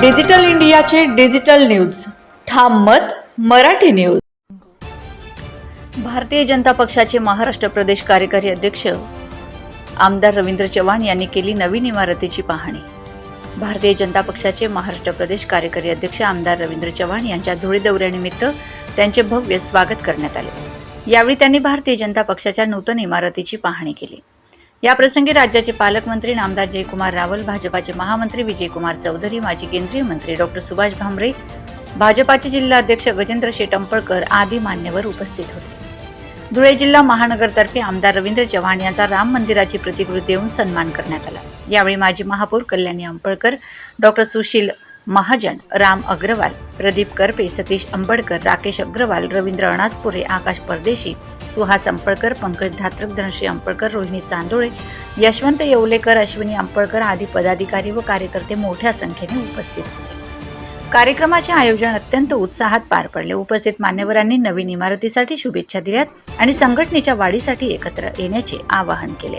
Digital इंडियाचे digital news. ठाम मत मराठी न्यूज. भारतीय जनता पक्षाचे महाराष्ट्र प्रदेश कार्यकारी अध्यक्ष आमदार रवींद्र चव्हाण यांनी केली नवीन इमारतीची पाहणी. भारतीय जनता पक्षाचे महाराष्ट्र प्रदेश कार्यकारी अध्यक्ष आमदार रवींद्र चव्हाण यांच्या धुळे दौऱ्यानिमित्त त्यांचे भव्य स्वागत करण्यात आले. यावेळी त्यांनी भारतीय जनता पक्षाच्या नूतन इमारतीची पाहणी केली. याप्रसंगी राज्याचे पालकमंत्री नामदार जयकुमार रावल भाजपाचे महामंत्री विजयकुमार चौधरी माजी केंद्रीय मंत्री डॉक्टर सुभाष भामरे भाजपाचे जिल्हाध्यक्ष गजेंद्र शेट अंपळकर आदी मान्यवर उपस्थित होते. धुळे जिल्हा महानगरतर्फे आमदार रवींद्र चव्हाण यांचा राम मंदिराची प्रतिकृती देऊन सन्मान करण्यात आला. यावेळी माजी महापौर कल्याणी अंपळकर डॉक्टर सुशील महाजन राम अग्रवाल प्रदीप करपे सतीश अंबडकर राकेश अग्रवाल रवींद्र अणासपुरे आकाश परदेशी सुहास अंपळकर पंकज धात्रक धनश्री अंपळकर रोहिणी चांदोळे यशवंत येवलेकर अश्विनी अंपळकर आदी पदाधिकारी व कार्यकर्ते मोठ्या संख्येने उपस्थित होते. कार्यक्रमाचे आयोजन अत्यंत उत्साहात पार पडले. उपस्थित मान्यवरांनी नवीन इमारतीसाठी शुभेच्छा दिल्यात आणि संघटनेच्या वाढीसाठी एकत्र येण्याचे आवाहन केले.